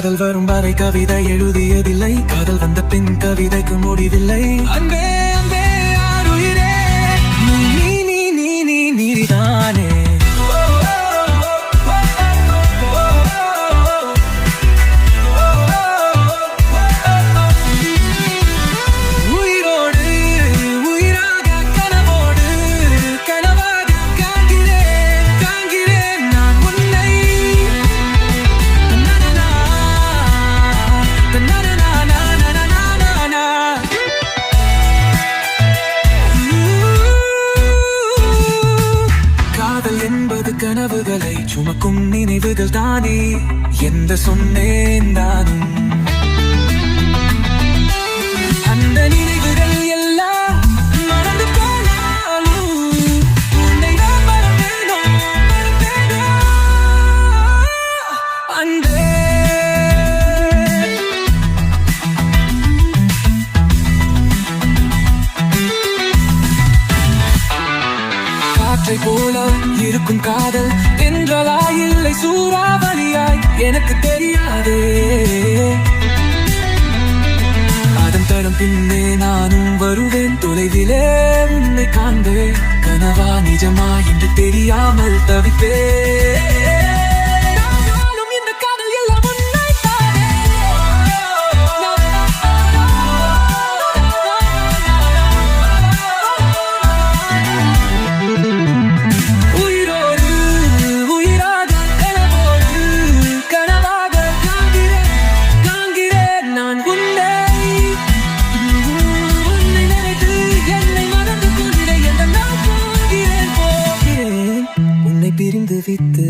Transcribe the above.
காதல் வரும் வரை கவிதை எழுதியதில்லை. காதல் வந்த பின் கவிதைக்கு முடிவில்லை. அன்பே காதல் என்பது கனவுகளை சுமக்கும் நினைவுகள் தானே? எந்த சொன்னேன் நானும் காற்றை போல இருக்கும் காதல். தென்றலாய் இல்லை சூறாவளியாய் எனக்கு தெரியாதே. அதன் தரும் பின்னே நானும் வருவேன். தொலைவிலே உன்னை காண்பேன். கனவா நிஜமா என்று தெரியாமல் தவிப்பேன். பிரிந்து வித்து